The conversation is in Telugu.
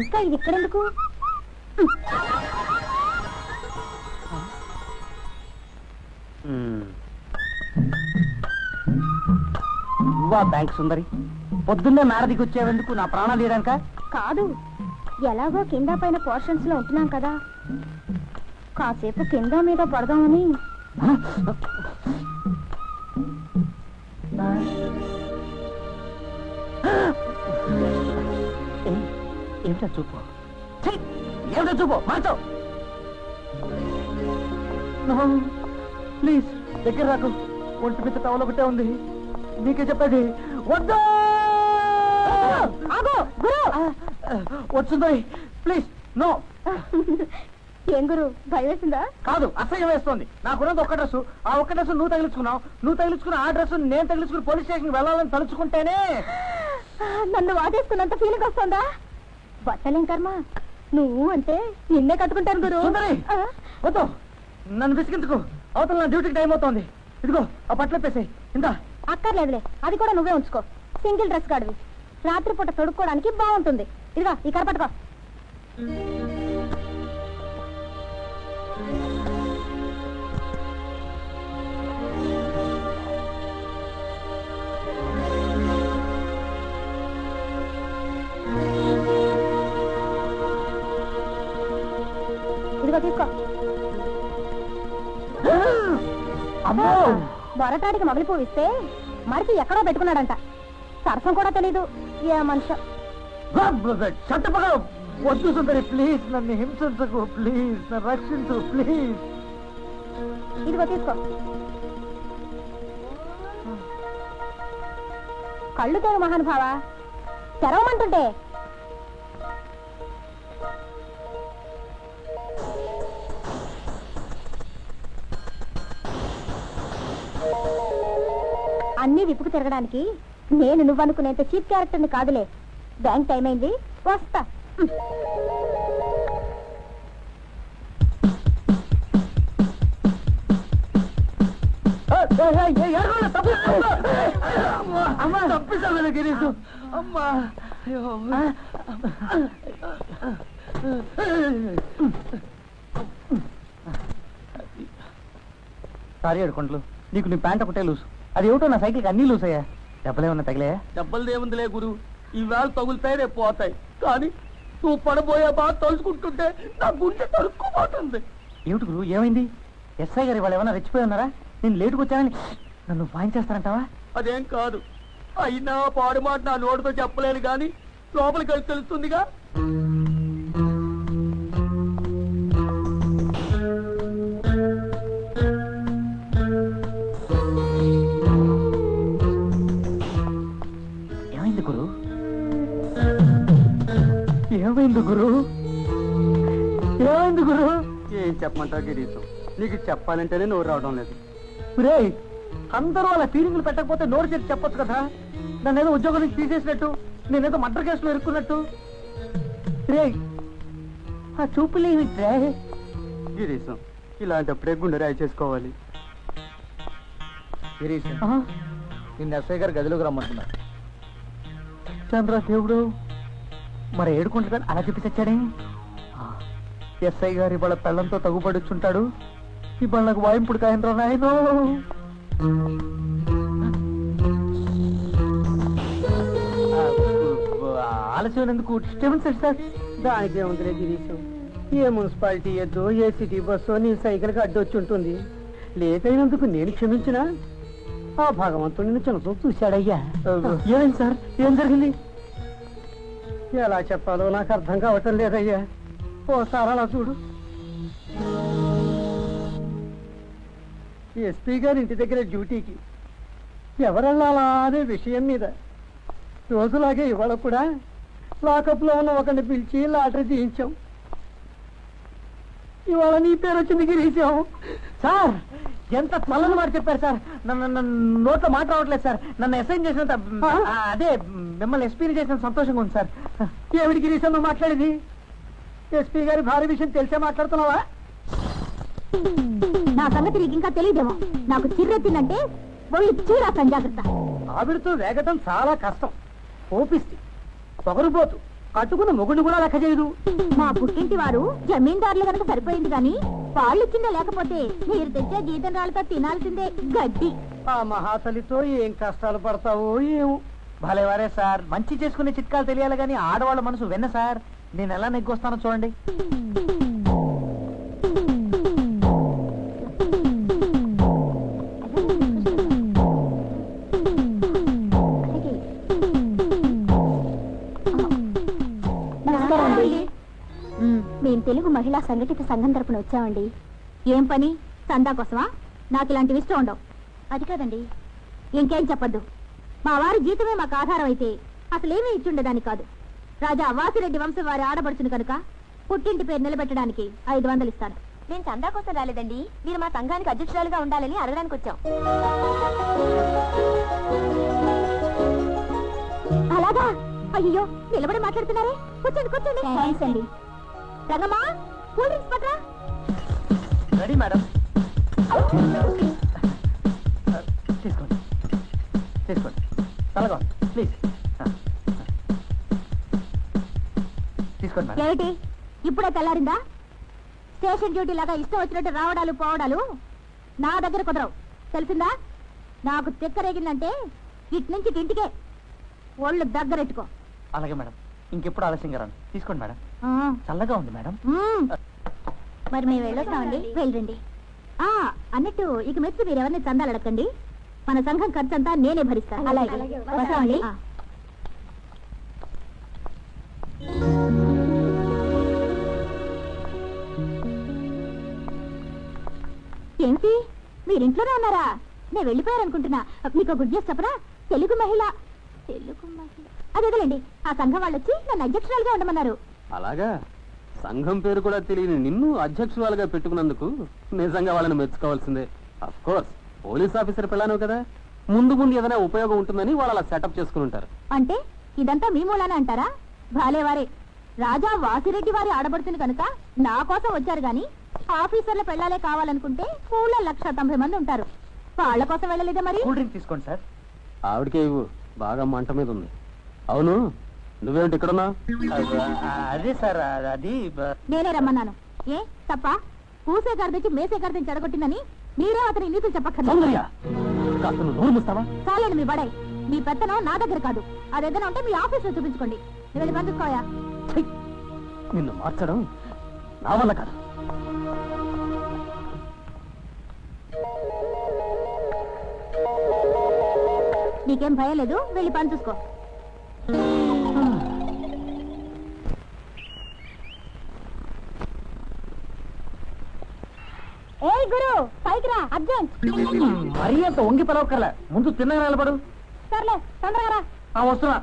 ఇంకా ఇది ఇక్కడెందుకు నువ్వా బ్యాంక్ సుందరి? పొద్దున్నే మేడదికి వచ్చేందుకు నా ప్రాణాలు తీయడానిక? కాదు. ఎలాగో కింద పైన పోర్షన్స్లో ఉంటున్నాం కదా. కాసేపు కింద మీద పడదామని. ఏమిటా చూపు. ఛీ! ఏమిటా చూపు మార్చో ప్లీజ్ దగ్గర రాకు. ఒంటి మీద టవల్ ఒకటే ఉంది. నీకే చెప్పేది వద్దు! వచ్చింది ప్లీజ్ నో. ఏం గురు భయం వేసిందా? కాదు అసహ్యం వేస్తోంది. నాకున్నది ఒక్క డ్రెస్ ఆ ఒక్క డ్రెస్ నువ్వు తగిలించుకున్నావు. నువ్వు తగిలించుకున్న ఆ డ్రెస్ నేను తగిలించుకుని పోలీస్ స్టేషన్ వెళ్ళాలని తలుచుకుంటేనే. నన్ను వాటేసుకున్నంత ఫీలింగ్ వస్తుందా? బట్టలేం కర్మ? నువ్వు అంటే నిన్నే కట్టుకుంటాను గురు. వద్దు. నన్ను విసిగించుకో అవతల నా డ్యూటీకి టైం అవుతోంది. ఇదిగో ఆ బట్టలు పేసాయి ఇందా. అక్కర్లేదులే. అది కూడా నువ్వే ఉంచుకో. సింగిల్ డ్రెస్ కాడివి రాత్రిపూట తొడుక్కోవడానికి బాగుంటుంది. ఇదిగో ఈ కర ఇదిగో తీసుకో. అమ్మో! బొరటాడికి ఇస్తే మరికి ఎక్కడో పెట్టుకున్నాడంట. సరసం కూడా తెలీదు. ఏ మనిషి? చట్టపడ వద్దు సుందరి ప్లీజ్ నన్ను హింసించకు. ప్లీజ్ నన్ను రక్షించు. ప్లీజ్ ఇదిగో తీసుకో. కళ్ళు తెరు మహానుభావ. తెరవమంటుంటే అన్ని విప్పుకు తిరగడానికి నేను నువ్వనుకునేంత చీప్ క్యారెక్టర్ని కాదులే. బ్యాంక్ టైం అయింది. వస్తా. అమ్మా తప్పిస్తాను గిరీషు. అమ్మా. సారీ అడుకుంటలు నీకు నీ ప్యాంట్ ఒకటే లూసు అది ఏమిటో నా సైకిల్కి అన్నీ లూస్ అయ్యా దెబ్బలేమన్నా తగిలే దెబ్బలదేముందిలే గురు. ఈవేళ తగులుతాయి రేపు పోతాయి. కానీ నువ్వు పడబోయే బాగా తలుచుకుంటుంటే నా గుండె తరుక్కుపోతుంది ఏమిటి గురు ఏమైంది? ఎస్ఐ గారు వాళ్ళు ఏమైనా రెచ్చిపోయి ఉన్నారా? నేను లేటుకు వచ్చానని నన్ను వాయించేస్తారంటావా అదేం కాదు. అయినా పాడు మాట నా నోటితో చెప్పలేను కానీ లోపలికి వెళ్ళి తెలుస్తుందిగా. ఏమైంది గురు? ఏమైంది గురు? ఏం చెప్పమంటావు గిరీశం? నీకు చెప్పాలంటేనే నోరు రావడం లేదు. రే అందరూ అలా ఫీలింగ్లు పెట్టకపోతే నోరు చేసి చెప్పొచ్చు కదా? నన్ను ఏదో ఉద్యోగం నుంచి తీసేసినట్టు నేనేదో మర్డర్ కేసులో ఇరుక్కున్నట్టు. రే ఆ చూపులేమి రే గిరీశం ఇలాంటప్పుడే గుండె రాయి చేసుకోవాలి. గిరీష్ నిన్న ఎస్ఐ గారు గదిలోకి రమ్మంటున్నారు. చంద్ర దేవుడు మరి ఏడుకుంటాడు అలా చెప్పి తెచ్చాడే ఎస్ఐ గారు ఇవాళ పెళ్ళంతో తగుపడుచుంటాడు ఇవాళ నాకు వాయింపుడు కాయనరా నాయనో. ఆలస్యం ఎందుకు? సెట్ సార్ దానికి ఏముందిలే గిరీశం. ఏ మున్సిపాలిటీ ఎద్దు ఏ సిటీ బస్సు నీ సైకిల్కి అడ్డొచ్చి ఉంటుంది లేట్ అయినందుకు నేను క్షమించినా? ఆ భగవంతుడు నిన్ను చిన్నతో చూశాడయ్యా. ఏమైంది సార్? ఏం జరిగింది? ఎలా చెప్పాలో నాకు అర్థం కావటం లేదయ్యా. ఓసారి అలా చూడు. ఎస్పీ గారి ఇంటి దగ్గర డ్యూటీకి ఎవరెళ్ళాలా అనే విషయం మీద రోజులాగే ఇవాళ కూడా లాకప్లో ఉన్న ఒకరిని పిలిచి లాటరీ తీయించాం. ఇవాళ నీ పేరు వచ్చింది గిరీశాం. సార్ ఎంత తలని మాట చెప్పారు సార్. నన్ను నన్ను నోట్లో మాట రావట్లేదు సార్. నన్ను అసైన్ చేసినంత అదే మిమ్మల్ని ఎక్స్పీరియన్స్ చేసిన సంతోషంగా ఉంది సార్. ఏమిటి గిరీశం నువ్వు మాట్లాడేది? ఎస్పీ గారి భారీ విషయం తెలిసే మాట్లాడుతున్నావా? నా సంగతి నీకు ఇంకా తెలియదేమో. నాకు చిర్రెత్తిందంటే ఒళ్ళు చీరా జాగ్రత్త. ఆవిడతో వేగటం చాలా కష్టం. ఓపిస్తి పొగరుపోతు కట్టుకున్న మొగుడిని కూడా లెక్క చేయదు. మా పుట్టింటి వారు జమీందారులు కనుక సరిపోయింది కానీ వాళ్ళు ఇచ్చిందే లేకపోతే మీరు తెచ్చే జీతం రాళ్ళతో తినాల్సిందే గడ్డి. ఆ మహాతలితో ఏం కష్టాలు పడతావో ఏమో. భలేవారే సార్. మంచి చేసుకునే చిట్కాలు తెలియాలి కానీ ఆడవాళ్ళ మనసు వెన్న సార్. నేను ఎలా నెగ్గొస్తానో చూడండి. నమస్కారం అండి మేము తెలుగు మహిళా సంఘటిత సంఘం తరపున వచ్చామండి. ఏం పని? సందా కోసమా? నాకు ఇలాంటివి ఇష్టం ఉండవు. అది కాదండి. ఇంకేం చెప్పొద్దు. మా వారి జీతమే మాకు ఆధారం అయితే అసలేమీ ఇచ్చుండేదాన్ని కాదు. రాజా వాసిరెడ్డి వంశం వారి ఆడబడుచును కనుక పుట్టింటి పేరు నిలబెట్టడానికి ఐదు వందలు ఇస్తాను నేను చందా కోసం రాలేదండి. మీరు మా సంఘానికి అధ్యక్షురాలుగా ఉండాలని అడగడానికి వచ్చాం. అలాగా? అయ్యో నిలబడి మాట్లాడుతున్నారే? కూర్చోండి కూర్చోండి. థ్యాంక్స్ అండి. రంగమ్మా కూల్ డ్రింక్స్ పట్రా రెడీ మేడం. తీసుకోండి. తీసుకోండి. తలగా ప్లీజ్ తీసుకోండి మేడం. ఏమిటి? ఇప్పుడే తెల్లారిందా? స్టేషన్ డ్యూటీ లాగా ఇష్టం వచ్చినట్టు రావడాలు పోవడాలు నా దగ్గర కుదరవు. తెలిసిందా? నాకు తిక్కరేగిందంటే ఇటు నుంచి ఇటు ఇంటికే. ఒళ్ళు దగ్గరెట్టుకో అలాగే మేడం. ఇంకెప్పుడు ఆలస్యంగా రాను. తీసుకోండి మేడం. ఆ, చల్లగా ఉంది మేడం. మ్మ్. మరి మేము వెళ్ళొస్తామండి. వెళ్ళండి ఆ అన్నట్టు ఇక మెచ్చి మీరు ఎవరిని చందాలు అడగండి మన సంఘం ఖర్చు అంతా నేనే భరిస్తాను అలాగే. వస్తామండి. ఏంటి? మీరు ఇంట్లోనే ఉన్నారా? నేను వెళ్ళిపోయారనుకుంటున్నా. మీకు గుడ్ న్యూస్ చెప్పరా? తెలుగు మహిళ. తెలుగు మహిళ. అదే వదిలేండి. ఆ సంఘం వాళ్ళు వచ్చి నన్ను అధ్యక్షురాలుగా ఉండమన్నారు. అలాగా? సంఘం పేరు కూడా తెలియని నిన్ను అధ్యక్షురాలుగా పెట్టుకున్నందుకు నిజంగా వాళ్ళని మెచ్చుకోవాల్సిందే. అఫ్ కోర్స్ పోలీస్ ఆఫీసర్ పిల్లను కదా? ముందు ముందు ఏదైనా ఉపయోగం ఉంటుందని వాళ్ళు అలా సెటప్ చేసుకుని ఉంటారు. అంటే ఇదంతా మీ మూలాన అంటారా? భాలే వారే. రాజా వాసిరెడ్డి వారి ఆడబడుతుంది కనుక నా కోసం వచ్చారు గాని ఆఫీసర్ల పెళ్ళాలే కావాలనుకుంటే ఊళ్ళో లక్ష తొంభై మంది ఉంటారు. వాళ్ళ కోసం వెళ్ళలేదా మరి? కూల్ డ్రింక్ తీసుకోండి సార్. ఆవిడకే ఇవ్వు. బాగా మంట మీద ఉంది. అవును? నువ్వేమిటి ఇక్కడున్నా? ఆ, అదే సార్ అది నేనే రమ్మన్నాను. ఏ తప్ప? పూసే గర్దకి మేసే గర్దని చెడగొట్టిందని మీరే అతని నీతులు చెప్పక్కర్లేదు. సౌందర్య కాస్త నువ్వు నోరు మూస్తావా? చాలండి మీ బడాయి మీ పెత్తనం నా దగ్గర కాదు. అదేదైనా ఉంటే మీ ఆఫీస్లో చూపించుకోండి. నువ్వు వెళ్ళి పంపించుకోయా? ఛీ! నిన్ను మార్చడం నా వల్ల కాదు. నీకేం భయం లేదు? వెళ్ళి పని చూసుకో ఏయ్ గురు పైకి రా అర్జెంట్. మరీ అంత వంగి పిలవక్కర్లే. ముందు తిన్నగా నిలబడు? సర్లే తొందరగా రా. ఆ వస్తున్నా.